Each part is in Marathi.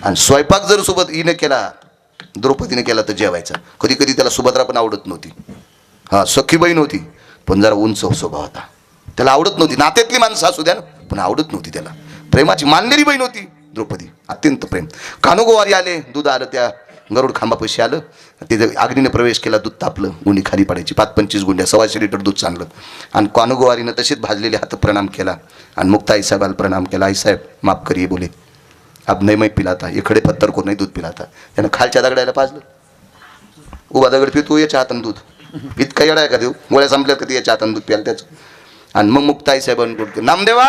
आणि स्वयंपाक जर सोबत हिने केला द्रौपदीने केला तर जेवायचा. कधी कधी त्याला सुभद्रा पण आवडत नव्हती. हा सखी बहीण होती पण जरा उंच स्वभाव होता. त्याला आवडत नव्हती. नात्यातली माणसं असू द्या ना पण आवडत नव्हती त्याला. प्रेमाची मानलेली बहीण होती द्रौपदी. अत्यंत प्रेम. कानोगोवारी आले दूध आलं त्या गरुड खांबापाशी आलं तिथे अग्नीने प्रवेश केला दूध तापलं गुंडी खाली पडायची पाच पंचवीस गुंड्या सव्वाशे लिटर दूध चांगलं. आणि कानोगोवारीनं तसेच भाजलेले हात प्रणाम केला. आणि मुक्ता आईसाहेबाला प्रणाम केला. आईसाहेब माफ करिये बोले. अब नाही मै पिलाता एकडे पत्थर को नाही दूध पिलाता। त्यानं खालच्या दगडायला पाजलं उभा दगड पितो याच्या हातानं दूध। इतका येडा आहे का देऊ गोळ्या संपल्या कधी याच्या हातानं दूध प्याल त्याचं? आणि मग मुक्ताई साहेबांकडून नामदेवा!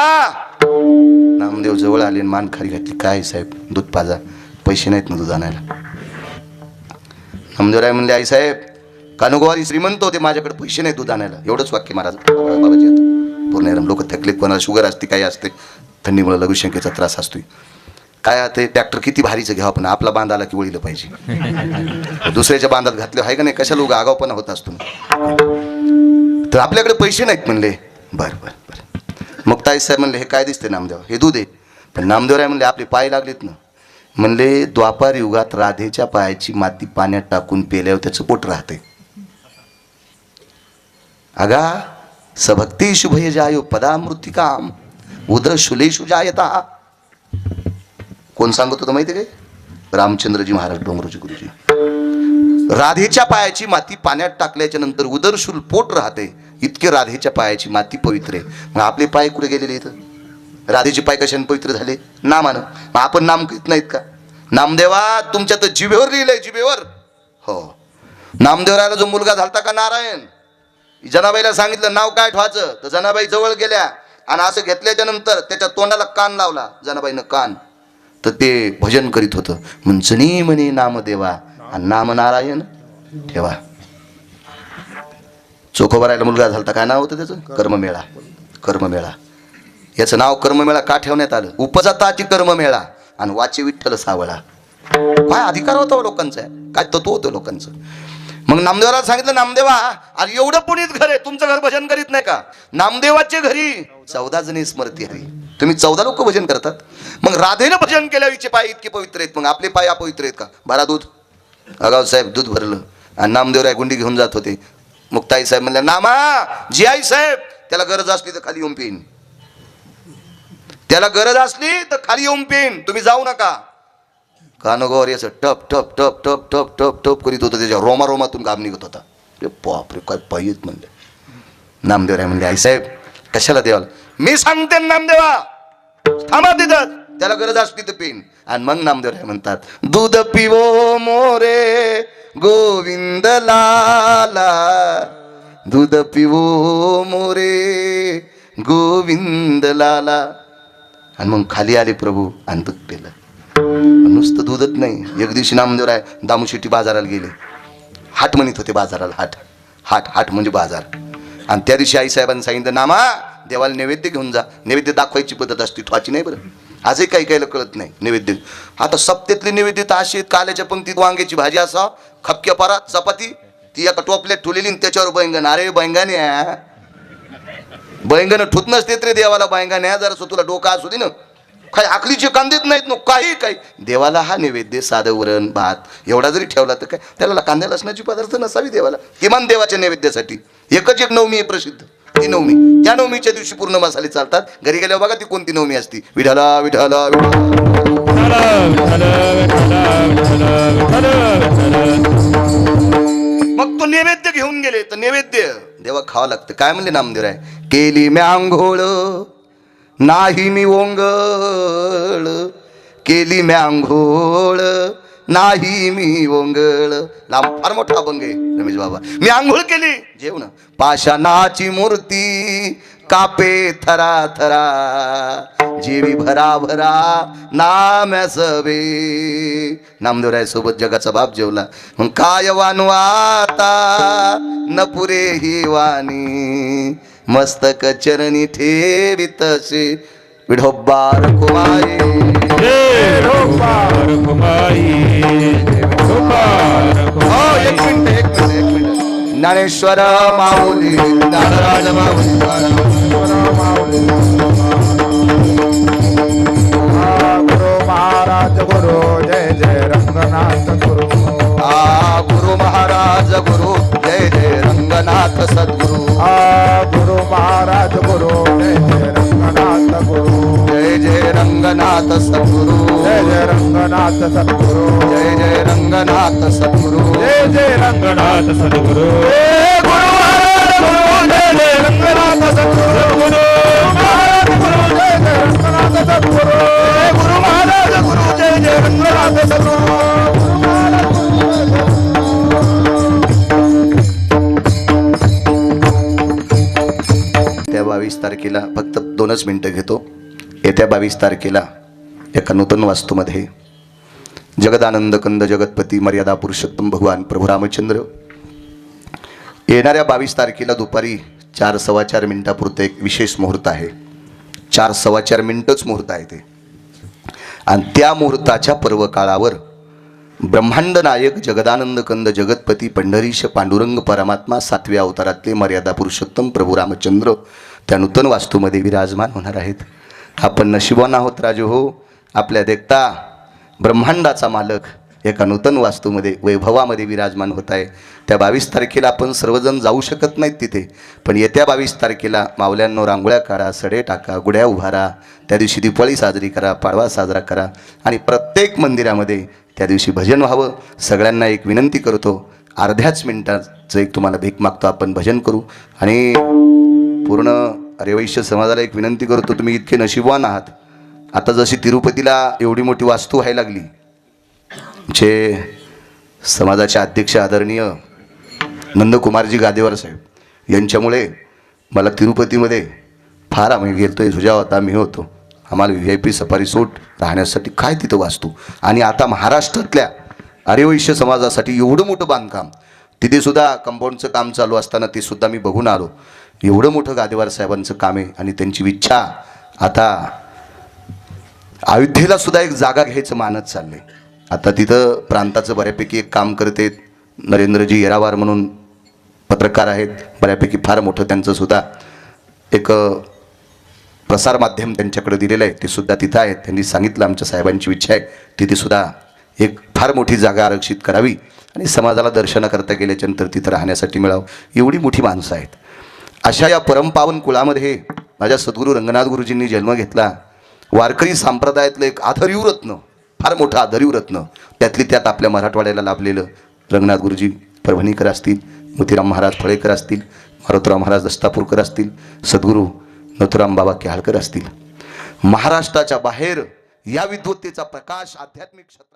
नामदेव जवळ आले आणि मान खाली घातली. काय साहेब? दूध पाजा. पैसे नाहीत ना दूध आणायला. नामदेवराय म्हणले आई साहेब कानुगोवारी श्रीमंत होते माझ्याकडे पैसे नाही दूध आणायला. एवढंच वाक्य महाराज बाबाजी पूर्ण लोक थकलेत कोणाला शुगर असते काही असते. थंडीमुळे लघुशंकेचा त्रास असतोय. काय ते ट्रॅक्टर किती भारीचं घ्यावं आपण? आपला बांधाला की वळीलं पाहिजे? दुसऱ्याच्या बांधात घातलं आहे का नाही? कशा लोक आगावपणा होत असतो? तर आपल्याकडे पैसे नाहीत म्हणले. बरं बरं बरं. मग ताई साहेब म्हणले हे काय दिसते नामदेव? हे दूध आहे. पण नामदेवराय म्हणले आपले पाय लागलेत ना. म्हणले द्वापार युगात राधेच्या पायाची माती पाण्यात टाकून पेल्यावर त्याचं पोट राहते अगा सभक्ती शुभय जायो पदामृतिकाम उदर शुलेशु जायता कोण सांगत होतं माहिती आहे काय? रामचंद्रजी महाराज डोंगरोजी गुरुजी. राधेच्या पायाची माती पाण्यात टाकल्याच्या नंतर उदरशूल पोट राहते. इतके राधेच्या पायाची माती पवित्र आहे. मग आपले पाय कुठे गेलेले इथं राधेचे पाय कशाने पवित्र झाले? नामानं. मग आपण नाम घेत नाहीत का? नामदेवा तुमच्या तर जिभेवर लिहिलंय जिभेवर. हो. नामदेवरायला जो मुलगा झालता का नारायण? जनाबाईला सांगितलं नाव काय ठेवायचं? तर जनाबाई जवळ गेल्या आणि असं घेतल्याच्या नंतर त्याच्या तोंडाला कान लावला. जनाबाईनं कान तर ते भजन करीत होतं. मंचनी म्हणे नामदेवा आणि नाम नारायण ठेवा चोखोबारायला मुलगा झाला काय नाव होतं त्याचं? कर्ममेळा. कर्ममेळा. याचं नाव कर्ममेळा का ठेवण्यात आलं? उपजाताची कर्ममेळा आणि वाचे विठ्ठल सावळा. काय अधिकार होता हो लोकांचा? काय तत्व होतं लोकांचं? मग नामदेवाला सांगितलं नामदेवा अरे एवढं पुणीत घर आहे. तुमचं घर भजन करीत नाही का? नामदेवाचे घरी चौदा जणी स्मृती हरी. तुम्ही चौदा लोक भजन करतात. मग राधेनं भजन केल्याविषयी पाय इतके पवित्र आहेत. मग आपले पाय अपवित्र आहेत का? भरा दूध. अगाव साहेब दूध भरलं. आणि नामदेवराय गुंडी घेऊन जात होते. मुक्ताई साहेब म्हणल्या नामा जी आई साहेब त्याला गरज असली तर खाली येऊन पेन त्याला गरज असली तर खाली येऊन पेन तुम्ही जाऊ नका. कानोगावर याचं टप टप टप टप टप टप टप करीत होतं. त्याच्या रोमा रोमातून घाम निघत होता. रे बापरे काय पाहिजेत म्हणले. नामदेवराय म्हणले आई साहेब कशाला देवाला? मी सांगते नामदेवा. थांबा तिथं. त्याला गरज असली तर पेन. आणि मग नामदेवराय म्हणतात दूध पिवो मोरे गोविंद लाला दूध पिवो मोरे गोविंद लाला आणि मग खाली आले प्रभू आणि दूध पेलं. नुसतं दूधच नाही. एक दिवशी नामदेवराय दामुशेटी बाजाराला गेले. हाट म्हणत होते बाजाराला हाट. हाट हाट म्हणजे बाजार. आणि त्या दिवशी आईसाहेबांनी सांगितलं नामा देवाला नैवेद्य घेऊन जा. नैवेद्य दाखवायची पद्धत असते ठवाची नाही बरं. आजही काही काही कळत नाही नैवेद्य. आता सप्तेतली नैवेद्य तर अशी आहेत, काल्याच्या पंक्तीत वांग्याची भाजी असा खपक्या परा चपाती ती एका टोपल्यात ठेवलेली आणि त्याच्यावर बैंगण. अरे बैंगाने बैंगण ठुत नसतेत रे देवाला बैंगाने जरा तुला डोका असू दे ना. काही आखलीचे कांदेच नाहीत ना काही काही. देवाला हा नैवेद्य साधं वरण भात एवढा जरी ठेवला तर काय? त्याला कांद्या लसणाची पदार्थ नसावी देवाला. किमान देवाच्या नैवेद्यासाठी. एकच एक नवमी प्रसिद्ध. ती नवमी? त्या नवमीच्या दिवशी पूर्ण मसाले चालतात घरी गेल्यावर बघा ती कोणती नवमी असती. विठाला विठाला मग तो नैवेद्य घेऊन गेले तर नैवेद्य. देवा खावं लागतं. काय म्हणले नामदेवराय केली मी आंघोळ नाही मी ओंगळ. केली मी आंघोळ नाही मी ओंगळ. लांब फार मोठा अभंग आहे रमेश बाबा. मी आंघोळ केली. जेवण. पाषाणाची मूर्ती कापे थरा थरा जीवी भरा भरा नाम्यासवे. नामदेवराय सोबत जगाचा बाप जेवला. मग काय वानू आता? न पुरे ही वाणी. मस्तक चरणी ठेवी तसे. विढोबार कुमारी. मिनिट ज्ञानेश्वर माऊली ज्ञानराज माऊली. गुरु महाराज महाराज गुरु जय जय रंगनाथ गुरु. आ गुरु महाराज गुरु जय जय रंगनाथ सद्गुरु. आ गुरु महाराज गुरु जय जय रंगनाथ गुरु. जय जय रंगनाथ सद्गुरु. जय जय रंगनाथ सद्गुरु. जय जय रंगनाथ सद्गुरु। जय जय रंगनाथ सद्गुरु। गुरु जय जय रंगनाथ सद्गुरु। महाराज गुरु जय जय रंगनाथ सद्गुरु। गुरु महाराज गुरु जय जय रंगनाथ सद्गुरु। त्या बावीस तारखेला फक्त दोनच मिनटं घेतो. येत्या बावीस तारखेला एका नूतन वास्तूमध्ये जगदानंद कंद जगतपती मर्यादा पुरुषोत्तम भगवान प्रभू रामचंद्र. येणाऱ्या बावीस तारखेला दुपारी चार सव्वा चार मिनिटापुरतं एक विशेष मुहूर्त आहे. चार सव्वा चार मिनिटंच मुहूर्त आहे ते. आणि त्या मुहूर्ताच्या पर्वकाळावर ब्रह्मांड नायक जगदानंद कंद जगतपती पंढरीश पांडुरंग परमात्मा सातव्या अवतारातले मर्यादा पुरुषोत्तम प्रभू रामचंद्र त्या नूतन वास्तूमध्ये विराजमान होणार आहेत. आपण नशिबान आहोत राजू हो. आपल्या देखता ब्रह्मांडाचा मालक एका नूतन वास्तूमध्ये वैभवामध्ये विराजमान होत आहे. त्या बावीस तारखेला आपण सर्वजण जाऊ शकत नाहीत तिथे. पण येत्या बावीस तारखेला मावल्यांनो रांगोळ्या काढा सडे टाका गुढ्या उभारा त्या दिवशी दिवाळी साजरी करा पाडवा साजरा करा आणि प्रत्येक मंदिरामध्ये त्या दिवशी भजन व्हावं. सगळ्यांना एक विनंती करतो अर्ध्याच मिनिटाचं एक तुम्हाला भीक मागतो आपण भजन करू. आणि पूर्ण रेवैश्य समाजाला एक विनंती करतो तुम्ही इतके नशीबवान आहात. आता जशी तिरुपतीला एवढी मोठी वास्तू व्हायला लागली जे समाजाचे अध्यक्ष आदरणीय नंदकुमारजी गादेवर साहेब यांच्यामुळे मला तिरुपतीमध्ये फार आम्ही गेलतो आहे सुजाव होता. मी होतो आम्हाला V I P safari suit राहण्यासाठी काय तिथं वास्तू? आणि आता महाराष्ट्रातल्या आर्यवैश्य समाजासाठी एवढं मोठं बांधकाम तिथे सुद्धा कंपाऊंडचं काम चालू असताना ते सुद्धा मी बघून आलो. एवढं मोठं गादेवार साहेबांचं काम आहे आणि त्यांची इच्छा आता अयोध्येला सुद्धा एक जागा घ्यायचं मानत चालले आता तिथं प्रांताचं बऱ्यापैकी एक काम करते. नरेंद्रजी येरावार म्हणून पत्रकार आहेत. बऱ्यापैकी फार मोठं त्यांचं सुद्धा एक प्रसारमाध्यम त्यांच्याकडे दिलेलं आहे. ते सुद्धा तिथं आहेत. त्यांनी सांगितलं आमच्या साहेबांची इच्छा आहे. तिथे सुद्धा एक फार मोठी जागा आरक्षित करावी आणि समाजाला दर्शनं करता गेल्याच्यानंतर तिथं राहण्यासाठी मिळावं. एवढी मोठी माणसं आहेत. अशा या परमपावन कुळामध्ये माझ्या सद्गुरू रंगनाथ गुरुजींनी जन्म घेतला. वारकरी संप्रदायातलं एक आधरीव रत्न फार मोठं आधरीव रत्न त्यातली त्यात आपल्या मराठवाड्याला लाभलेलं रंगनाथ गुरुजी परभणीकर असतील मोतीराम महाराज फळेकर असतील मारुतराव महाराज दस्तापूरकर असतील सद्गुरू नथुराम बाबा केहाळकर असतील. महाराष्ट्राच्या बाहेर या विद्वत्तेचा प्रकाश आध्यात्मिक क्षेत्रात